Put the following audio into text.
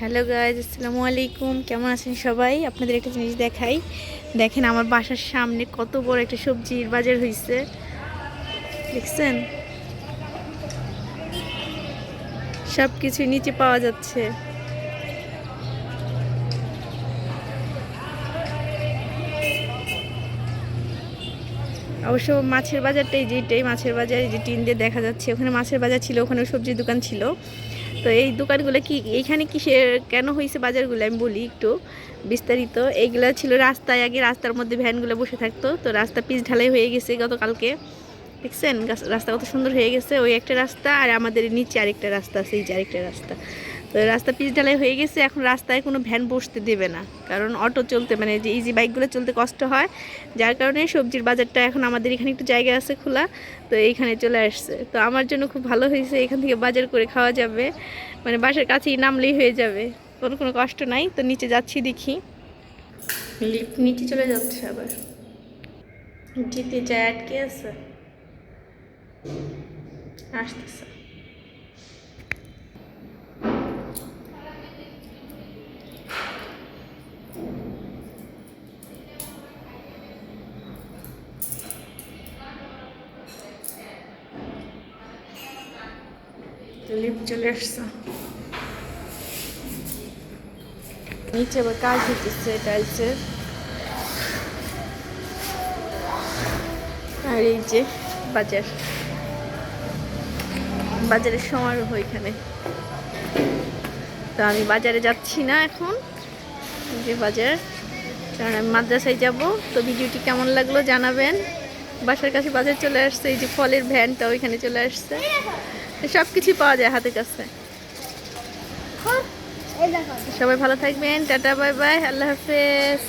Hello guys, আসসালামু আলাইকুম। কেমন আছেন সবাই? আপনাদের একটা জিনিস দেখাই। দেখেন আমার বাসার সামনে কত বড় একটা সবজির বাজার হয়েছে দেখছেন? সব কিছু নিচে পাওয়া যাচ্ছে। অবশ্য মাছের বাজারটাই যেটাই, মাছের বাজার, এই যে টিন দিয়ে দেখা যাচ্ছে, ওখানে মাছের বাজার ছিল, ওখানে সবজির দোকান ছিল। তো এই দোকানগুলো কি, এইখানে কিসের, কেন হয়েছে বাজারগুলো আমি বলি একটু বিস্তারিত। এইগুলো ছিল রাস্তায়, আগে রাস্তার মধ্যে ভ্যানগুলো বসে থাকতো। তো রাস্তা পিচ ঢালাই হয়ে গেছে গতকালকে। দেখছেন? রাস্তা কত সুন্দর হয়ে গেছে। ওই একটা রাস্তা আর আমাদের নিচে আরেকটা রাস্তা আছে, এই যে আরেকটা রাস্তা। তো রাস্তা পিচ ঢালাই হয়ে গেছে, এখন রাস্তায় কোনো ভ্যান বসতে দেবে না। কারণ অটো চলতে মানে যে ইজি বাইকগুলো চলতে কষ্ট হয়, যার কারণে সবজির বাজারটা এখন আমাদের এখানে একটু জায়গা আছে খোলা, তো এইখানে চলে আসছে। তো আমার জন্য খুব ভালো হয়েছে, এখান থেকে বাজার করে খাওয়া যাবে মানে বাসার কাছেই নামলেই হয়ে যাবে কোনো কোনো কষ্ট নাই। তো নিচে যাচ্ছি দেখি। লিফট নিচে চলে যাচ্ছে আবার। যেতে যায় আটকে আছে। আসতেছে। লিফট চলে আসছে। নিচে আবার কাজ হইতেছে টাইলসের আর এই যে বাজার। বাজারের সমারোহ এখানে। তো আমি বাজারে যাচ্ছি না এখন। যে বাজার। কারণ আমি মাদ্রাসায় যাব। তো ভিডিওটি কেমন লাগল জানাবেন। বাসার কাছে বাজার চলে আসছে, এই যে ফলের ভ্যানটা ওইখানে চলে আসছে। সব কিছু পাওয়া যায় হাতের কাছে। সবাই ভালো থাকবেন টাটা বাই বাই আল্লাহ হাফেজ।